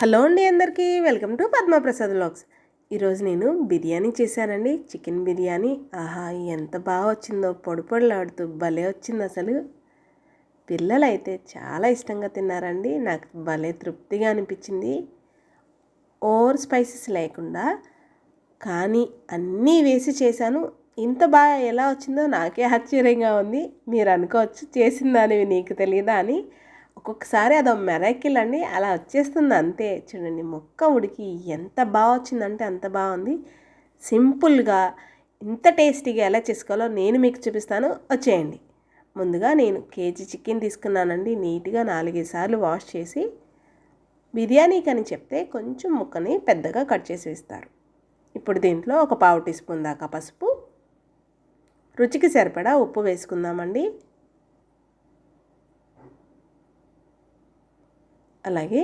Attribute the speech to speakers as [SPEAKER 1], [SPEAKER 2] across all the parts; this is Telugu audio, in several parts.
[SPEAKER 1] హలో అండి అందరికీ వెల్కమ్ టు పద్మప్రసాద్ వ్లాగ్స్. ఈరోజు నేను బిర్యానీ చేశానండి. చికెన్ బిర్యానీ. ఆహా ఎంత బాగా వచ్చిందో పొడి పొడిలాడుతూ భలే వచ్చింది అసలు. పిల్లలు అయితే చాలా ఇష్టంగా తిన్నారండి. నాకు భలే తృప్తిగా అనిపించింది. ఓవర్ స్పైసెస్ లేకుండా కానీ అన్నీ వేసి చేశాను. ఇంత బాగా ఎలా వచ్చిందో నాకే ఆశ్చర్యంగా ఉంది. మీరు అనుకోవచ్చు చేసిందా దానివి నీకు తెలియదా అని. ఒక్కొక్కసారి అదో మెరాకిల్ అండి అలా వచ్చేస్తుంది అంతే. చూడండి మొక్క ఉడికి ఎంత బాగా వచ్చిందంటే అంత బాగుంది. సింపుల్గా ఇంత టేస్టీగా ఎలా చేసుకోవాలో నేను మీకు చూపిస్తాను. వచ్చేయండి. ముందుగా నేను కేజీ చికెన్ తీసుకున్నానండి. నీట్గా నాలుగైదు సార్లు వాష్ చేసి బిర్యానీకి అని చెప్తే కొంచెం ముక్కని పెద్దగా కట్ చేసి వేస్తారు. ఇప్పుడు దీంట్లో ఒక పావు టీ స్పూన్ దాకా పసుపు. రుచికి సరిపడా ఉప్పు వేసుకుందామండి. అలాగే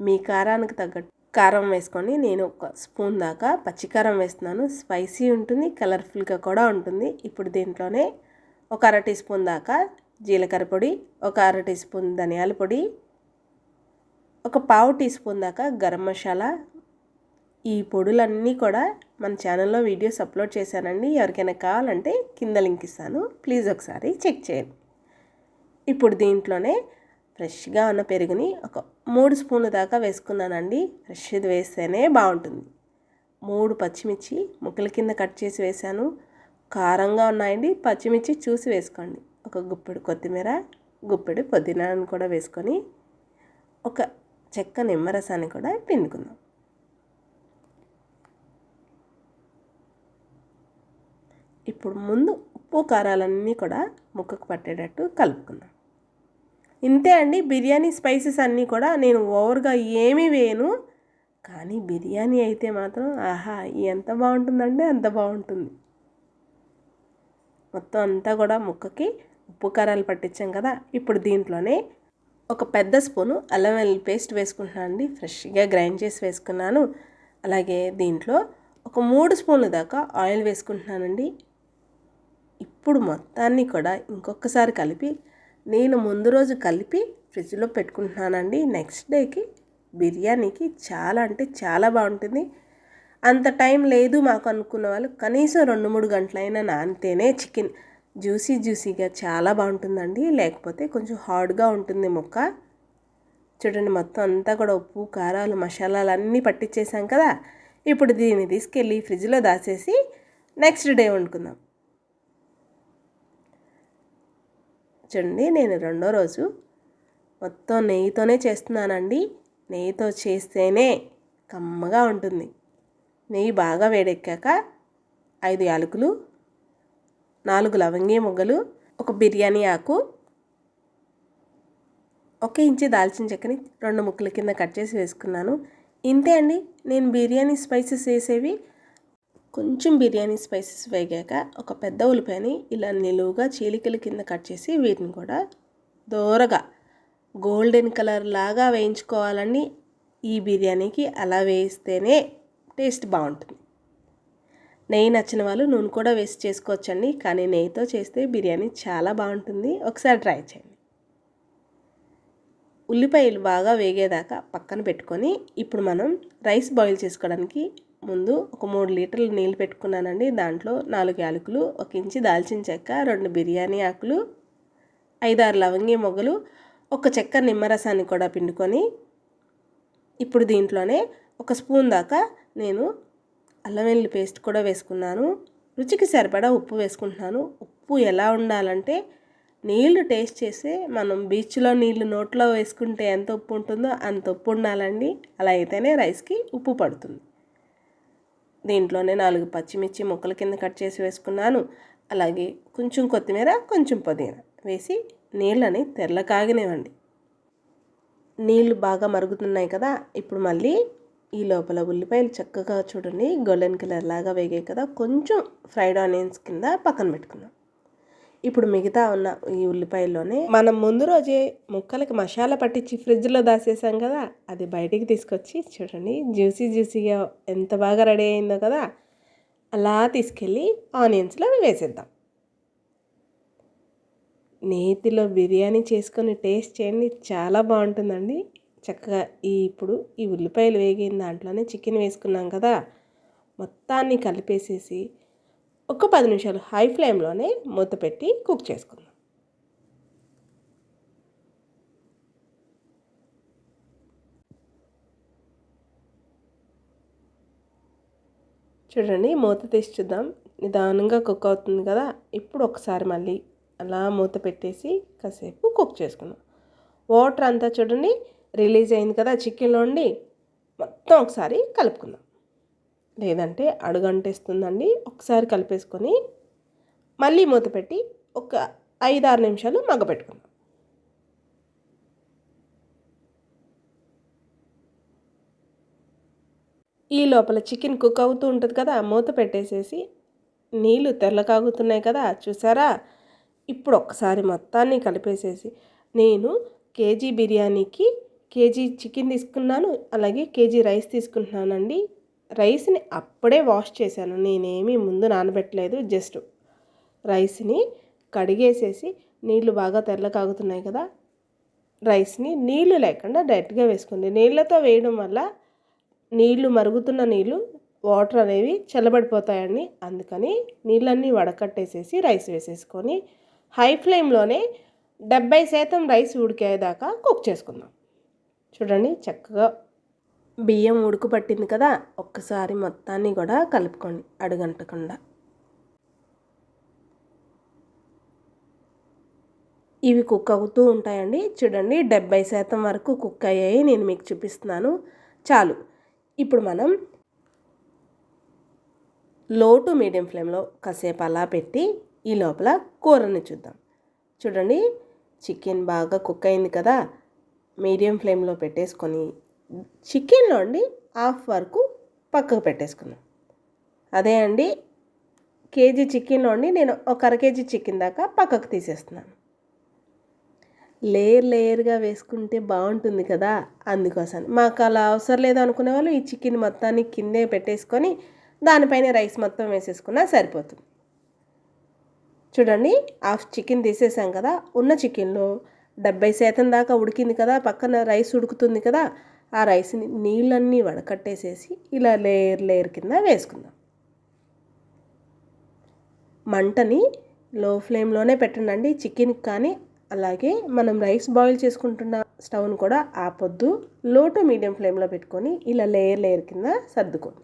[SPEAKER 1] మీ కారానికి తగ్గట్టు కారం వేసుకొని నేను ఒక స్పూన్ దాకా పచ్చికారం వేస్తున్నాను. స్పైసీ ఉంటుంది కలర్ఫుల్గా కూడా ఉంటుంది. ఇప్పుడు దీంట్లోనే ఒక అర టీ స్పూన్ దాకా జీలకర్ర పొడి ఒక అర టీ స్పూన్ ధనియాల పొడి ఒక పావు టీ స్పూన్ దాకా గరం మసాలా. ఈ పొడులన్నీ కూడా మన ఛానల్లో వీడియోస్ అప్లోడ్ చేశానండి. ఎవరికైనా కావాలంటే కింద లింక్ ఇస్తాను. ప్లీజ్ ఒకసారి చెక్ చేయండి. ఇప్పుడు దీంట్లోనే ఫ్రెష్గా ఉన్న పెరుగుని ఒక మూడు స్పూన్ల దాకా వేసుకున్నానండి. ఫ్రెష్ది వేస్తేనే బాగుంటుంది. మూడు పచ్చిమిర్చి ముక్కల కింద కట్ చేసి వేసాను కారంగా ఉన్నాయండి. పచ్చిమిర్చి చూసి వేసుకోండి. ఒక గుప్పెడు కొత్తిమీర గుప్పెడు పుదీనాను కూడా వేసుకొని ఒక చెక్క నిమ్మరసాన్ని కూడా పిండుకుందాం. ఇప్పుడు ముందు ఉప్పు కారాలన్నీ కూడా ముక్కకు పట్టేటట్టు కలుపుకుందాం. ఇంతే అండి. బిర్యానీ స్పైసెస్ అన్నీ కూడా నేను ఓవర్గా ఏమీ వేయను. కానీ బిర్యానీ అయితే మాత్రం ఆహా ఎంత బాగుంటుందంటే అంత బాగుంటుంది. మొత్తం అంతా కూడా ముక్కకి ఉప్పు కారాలు పట్టించాం కదా. ఇప్పుడు దీంట్లోనే ఒక పెద్ద స్పూను అల్లం వెల్లుల్లి పేస్ట్ వేసుకుంటున్నాను అండి. ఫ్రెష్గా గ్రైండ్ చేసి వేసుకున్నాను. అలాగే దీంట్లో ఒక మూడు స్పూన్ల దాకా ఆయిల్ వేసుకుంటున్నానండి. ఇప్పుడు మొత్తాన్ని కూడా ఇంకొకసారి కలిపి నేను ముందు రోజు కలిపి ఫ్రిడ్జ్లో పెట్టుకుంటున్నానండి. నెక్స్ట్ డేకి బిర్యానీకి చాలా అంటే చాలా బాగుంటుంది. అంత టైం లేదు మాకు అనుకున్న వాళ్ళు. కనీసం రెండు మూడు గంటలైనా నానితేనే చికెన్ జ్యూసీ జ్యూసీగా చాలా బాగుంటుందండి. లేకపోతే కొంచెం హార్డ్గా ఉంటుంది ముక్క. చూడండి మొత్తం అంతా కూడా ఉప్పు కారాలు మసాలాలు అన్నీ పట్టించేసాం కదా. ఇప్పుడు దీన్ని తీసుకెళ్ళి ఫ్రిడ్జ్లో దాచేసి నెక్స్ట్ డే వండుకుందాం. చూడండి నేను రెండో రోజు మొత్తం నెయ్యితోనే చేస్తున్నానండి. నెయ్యితో చేస్తేనే కమ్మగా ఉంటుంది. నెయ్యి బాగా వేడెక్కాక ఐదు యాలకులు నాలుగు లవంగి మొగ్గలు ఒక బిర్యానీ ఆకు ఒక ఇంచి దాల్చిన చెక్కని రెండు ముక్కల కింద కట్ చేసి వేసుకున్నాను. ఇంతే అండి. నేను బిర్యానీ స్పైసెస్ వేసేవి కొంచెం బిర్యానీ స్పైసెస్ వేగాక ఒక పెద్ద ఉల్లిపాయని ఇలా నిలువుగా చీలికల కింద కట్ చేసి వీటిని కూడా దూరగా గోల్డెన్ కలర్ లాగా వేయించుకోవాలని ఈ బిర్యానీకి అలా వేస్తేనే టేస్ట్ బాగుంటుంది. నెయ్యి నచ్చిన వాళ్ళు నూనె కూడా వేసి చేసుకోవచ్చండి. కానీ నెయ్యితో చేస్తే బిర్యానీ చాలా బాగుంటుంది. ఒకసారి ట్రై చేయండి. ఉల్లిపాయలు బాగా వేగేదాకా పక్కన పెట్టుకొని ఇప్పుడు మనం రైస్ బాయిల్ చేసుకోవడానికి ముందు ఒక మూడు లీటర్లు నీళ్ళు పెట్టుకున్నానండి. దాంట్లో నాలుగు యాలకులు ఒక ఇంచి దాల్చిన చెక్క రెండు బిర్యానీ ఆకులు ఐదారు లవంగి మొగ్గలు ఒక చెక్క నిమ్మరసాన్ని కూడా పిండుకొని ఇప్పుడు దీంట్లోనే ఒక స్పూన్ దాకా నేను అల్లం వెల్లుల్లి పేస్ట్ కూడా వేసుకున్నాను. రుచికి సరిపడా ఉప్పు వేసుకుంటున్నాను. ఉప్పు ఎలా ఉండాలంటే నీళ్ళు టేస్ట్ చేస్తే మనం బీచ్లో నీళ్ళు నోట్లో వేసుకుంటే ఎంత ఉప్పు ఉంటుందో అంత ఉప్పు ఉండాలండి. అలా అయితేనే రైస్కి ఉప్పు పడుతుంది. దీంట్లోనే నాలుగు పచ్చిమిర్చి ముక్కల కింద కట్ చేసి వేసుకున్నాను. అలాగే కొంచెం కొత్తిమీర కొంచెం పుదీనా వేసి నీళ్ళని తెల్ల కాగనివ్వండి. నీళ్ళు బాగా మరుగుతున్నాయి కదా ఇప్పుడు మళ్ళీ ఈ లోపల ఉల్లిపాయలు చక్కగా చూడండి గోల్డెన్ కలర్ లాగా వేగాయి కదా కొంచెం ఫ్రైడ్ ఆనియన్స్ కింద పక్కన పెట్టుకుందాం. ఇప్పుడు మిగతా ఉన్న ఈ ఉల్లిపాయల్లోనే మనం ముందు రోజే ముక్కలకి మసాలా పట్టించి ఫ్రిడ్జ్లో దాసేసాం కదా అది బయటికి తీసుకొచ్చి చూడండి జ్యూసీ జ్యూసీగా ఎంత బాగా రెడీ అయిందో కదా అలా తీసుకెళ్ళి ఆనియన్స్లో వేసేద్దాం. నేతిలో బిర్యానీ చేసుకొని టేస్ట్ చేయండి చాలా బాగుంటుందండి. చక్కగా ఈ ఇప్పుడు ఈ ఉల్లిపాయలు వేగిన దాంట్లోనే చికెన్ వేసుకున్నాం కదా మొత్తాన్ని కలిపేసేసి ఒక పది నిమిషాలు హై ఫ్లేమ్లోనే మూత పెట్టి కుక్ చేసుకుందాం. చూడండి మూత తీసి చూద్దాం. నిదానంగా కుక్ అవుతుంది కదా. ఇప్పుడు ఒకసారి మళ్ళీ అలా మూత పెట్టేసి కాసేపు కుక్ చేసుకుందాం. వాటర్ అంతా చూడండి రిలీజ్ అయింది కదా చికెన్లో ఉండి మొత్తం ఒకసారి కలుపుకుందాం. లేదంటే అడుగంటేస్తుందండి. ఒకసారి కలిపేసుకొని మళ్ళీ మూత పెట్టి ఒక ఐదు ఆరు నిమిషాలు మగ్గపెట్టుకుందాం. ఈ లోపల చికెన్ కుక్ అవుతూ ఉంటుంది కదా మూత పెట్టేసేసి నీళ్ళు తెల్ల కాగుతున్నాయి కదా చూసారా? ఇప్పుడు ఒక్కసారి మొత్తాన్ని కలిపేసేసి నేను కేజీ బిర్యానీకి కేజీ చికెన్ తీసుకున్నాను అలాగే కేజీ రైస్ తీసుకుంటున్నానండి. రైస్ని అప్పుడే వాష్ చేశాను. నేనేమీ ముందు నానబెట్టలేదు జస్ట్ రైస్ని కడిగేసేసి నీళ్ళు బాగా తెల్ల కాగుతున్నాయి కదా రైస్ని నీళ్ళు లేకుండా డైరెక్ట్గా వేసుకుంది నీళ్ళతో వేయడం వల్ల నీళ్ళు మరుగుతున్న నీళ్ళు వాటర్ అనేవి చల్లబడిపోతాయండి. అందుకని నీళ్ళన్నీ వడకట్టేసేసి రైస్ వేసేసుకొని హై ఫ్లేమ్లోనే డెబ్బై శాతం రైస్ ఉడికేదాకా కుక్ చేసుకుందాం. చూడండి చక్కగా బియ్యం ఉడుకు పట్టింది కదా ఒక్కసారి మొత్తాన్ని కూడా కలుపుకోండి అడుగంటకుండా. ఇవి కుక్ అవుతూ ఉంటాయండి. చూడండి డెబ్బై శాతం వరకు కుక్ అయ్యాయి నేను మీకు చూపిస్తున్నాను. చాలు. ఇప్పుడు మనం లో టు మీడియం ఫ్లేమ్లో కాసేపు అలా పెట్టి ఈ లోపల కూరని చూద్దాం. చూడండి చికెన్ బాగా కుక్ అయింది కదా మీడియం ఫ్లేమ్లో పెట్టేసుకొని చికెన్లో అండి హాఫ్ వరకు పక్కకు పెట్టేసుకున్నాం అదే అండి కేజీ చికెన్లో అండి నేను ఒక అర కేజీ చికెన్ దాకా పక్కకు తీసేస్తున్నాను. లేయర్ లేయర్గా వేసుకుంటే బాగుంటుంది కదా అందుకోసం. మాకు అలా అవసరం లేదు అనుకునే వాళ్ళు ఈ చికెన్ మొత్తాన్ని కిందే పెట్టేసుకొని దానిపైన రైస్ మొత్తం వేసేసుకున్నా సరిపోతుంది. చూడండి హాఫ్ చికెన్ తీసేసాం కదా ఉన్న చికెన్లో డెబ్బై శాతం దాకా ఉడికింది కదా పక్కన రైస్ ఉడుకుతుంది కదా ఆ రైస్ని నీళ్ళన్నీ వడకట్టేసేసి ఇలా లేయర్ లేయర్ కింద వేసుకుందాం. మంటని లో ఫ్లేమ్లోనే పెట్టండి చికెన్కి కానీ అలాగే మనం రైస్ బాయిల్ చేసుకుంటున్న స్టవ్ను కూడా ఆపొద్దు. లో టు మీడియం ఫ్లేమ్లో పెట్టుకొని ఇలా లేయర్ లేయర్ కింద సర్దుకోండి.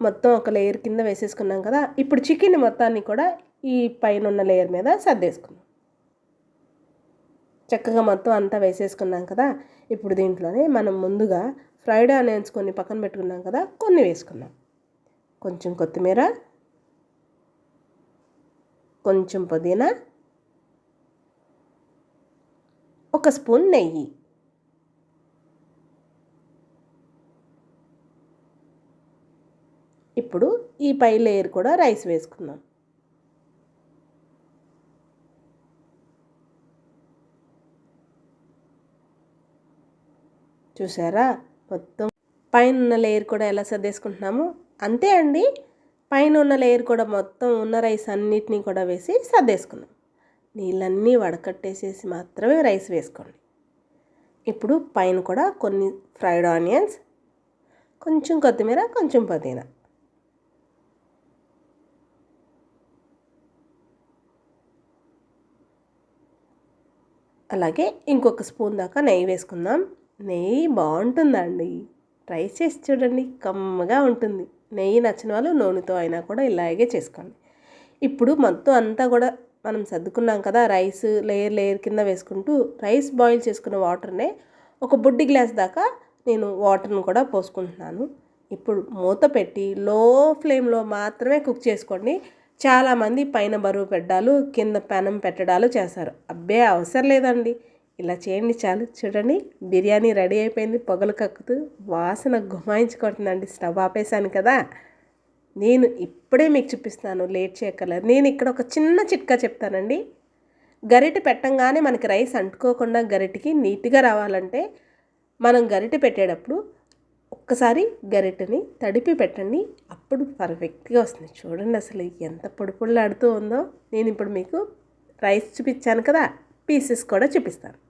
[SPEAKER 1] మొత్తం ఒక లేయర్ కింద వేసేసుకున్నాం కదా ఇప్పుడు చికెన్ మొత్తాన్ని కూడా ఈ పైన ఉన్న లేయర్ మీద సర్దేసుకున్నాం చక్కగా మొత్తం అంతా వేసేసుకున్నాం కదా. ఇప్పుడు దీంట్లోనే మనం ముందుగా ఫ్రైడ్ ఆనియన్స్ కొన్ని పక్కన పెట్టుకున్నాం కదా కొన్ని వేసుకున్నాం. కొంచెం కొత్తిమీర కొంచెం పుదీనా ఒక స్పూన్ నెయ్యి. ఇప్పుడు ఈ పై లేయర్ కూడా రైస్ వేసుకుందాం. చూసారా? మొత్తం పైన ఉన్న లేయర్ కూడా ఎలా సర్దేసుకుంటున్నాము అంతే అండి. పైన ఉన్న లేయర్ కూడా మొత్తం ఉన్న రైస్ అన్నిటినీ కూడా వేసి సర్దేసుకున్నాం. నీళ్ళన్నీ వడకట్టేసేసి మాత్రమే రైస్ వేసుకోండి. ఇప్పుడు పైన కూడా కొన్ని ఫ్రైడ్ ఆనియన్స్ కొంచెం కొత్తిమీర కొంచెం పుదీనా. అలాగే ఇంకొక స్పూన్ దాకా నెయ్యి వేసుకుందాం. నెయ్యి బాగుంటుందండి. ట్రై చేసి చూడండి కమ్మగా ఉంటుంది. నెయ్యి నచ్చిన వాళ్ళు నూనెతో అయినా కూడా ఇలాగే చేసుకోండి. ఇప్పుడు మొత్తం అంతా కూడా మనం సర్దుకున్నాం కదా రైస్ లేయర్ లేయర్ కింద వేసుకుంటూ రైస్ బాయిల్ చేసుకున్న వాటర్నే ఒక బుడ్డి గ్లాస్ దాకా నేను వాటర్ను కూడా పోసుకుంటున్నాను. ఇప్పుడు మూత పెట్టి లో ఫ్లేమ్లో మాత్రమే కుక్ చేసుకోండి. చాలామంది పైన బరువు పెట్టడాలు కింద పెనం పెట్టడాలు చేస్తారు. అబ్బే అవసరం లేదండి. ఇలా చేయండి చాలు. చూడండి బిర్యానీ రెడీ అయిపోయింది. పొగలు కక్కుతూ వాసన గుమాయించుకుంటుందండి. స్టవ్ ఆపేసాను కదా. నేను ఇప్పుడే మీకు చూపిస్తాను. లేట్ చేయక్కర్లేదు. నేను ఇక్కడ ఒక చిన్న చిట్కా చెప్తానండి. గరిటె పెట్టంగానే మనకి రైస్ అంటుకోకుండా గరిటెకి నీట్గా రావాలంటే మనం గరిటె పెట్టేటప్పుడు ఒక్కసారి గరిటెని తడిపి పెట్టండి. అప్పుడు పర్ఫెక్ట్గా వస్తుంది. చూడండి అసలు ఎంత పొడి పొడిలాడుతూ ఉందో. నేను ఇప్పుడు మీకు రైస్ చూపించాను కదా. పీసెస్ కూడా చూపిస్తాను.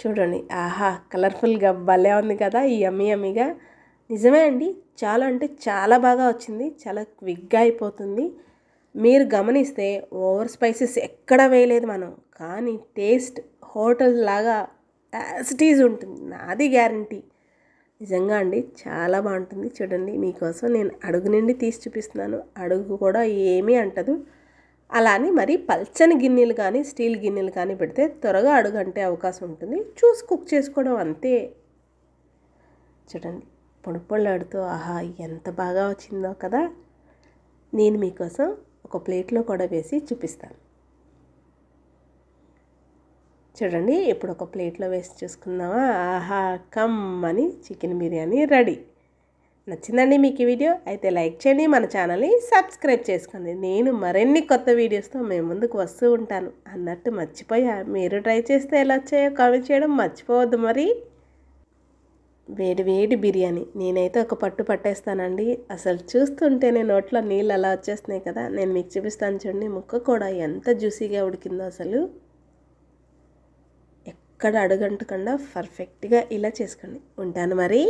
[SPEAKER 1] చూడండి. ఆహా కలర్ఫుల్గా భలే ఉంది కదా ఈ అమ్మి అమ్మిగా నిజమే అండి చాలా అంటే చాలా బాగా వచ్చింది చాలా క్విక్గా అయిపోతుంది. మీరు గమనిస్తే ఓవర్ స్పైసెస్ ఎక్కడ వేయలేదు మనం కానీ టేస్ట్ హోటల్ లాగా యాసిటీస్ ఉంటుంది నాది గ్యారంటీ. నిజంగా అండి చాలా బాగుంటుంది. చూడండి మీకోసం నేను అడుగు నుండి తీసి చూపిస్తున్నాను అడుగు కూడా ఏమీ అంటదు. అలా అని మరి పల్చని గిన్నెలు కానీ స్టీల్ గిన్నెలు కానీ పెడితే త్వరగా అడుగంటే అవకాశం ఉంటుంది. చూసి కుక్ చేసుకోవడం అంతే. చూడండి పొడిపొళ్ళాడుతూ ఆహా ఎంత బాగా వచ్చిందో కదా! నేను మీకోసం ఒక ప్లేట్లో కూడా వేసి చూపిస్తాను. చూడండి ఇప్పుడు ఒక ప్లేట్లో వేసి చూసుకుందామా? ఆహా కమ్ అని చికెన్ బిర్యానీ రెడీ. నచ్చిందండి మీకు ఈ వీడియో అయితే లైక్ చేయండి మన ఛానల్ని సబ్స్క్రైబ్ చేసుకోండి. నేను మరిన్ని కొత్త వీడియోస్తో మేము ముందుకు వస్తూ ఉంటాను. అన్నట్టు మర్చిపోయా. మీరు ట్రై చేస్తే ఎలా వచ్చాయో కామెంట్ చేయడం మర్చిపోవద్దు మరి. వేడి వేడి బిర్యానీ. నేనైతే ఒక పట్టు పట్టేస్తానండి. అసలు చూస్తుంటేనే నోట్లో నీళ్ళు అలా వచ్చేస్తున్నాయి కదా. నేను మీకు చూపిస్తాను చూడండి. ముక్క కూడా ఎంత జ్యూసీగా ఉడికిందో అసలు. ఎక్కడ అడుగంటకుండా పర్ఫెక్ట్గా ఇలా చేసుకోండి. ఉంటాను మరి.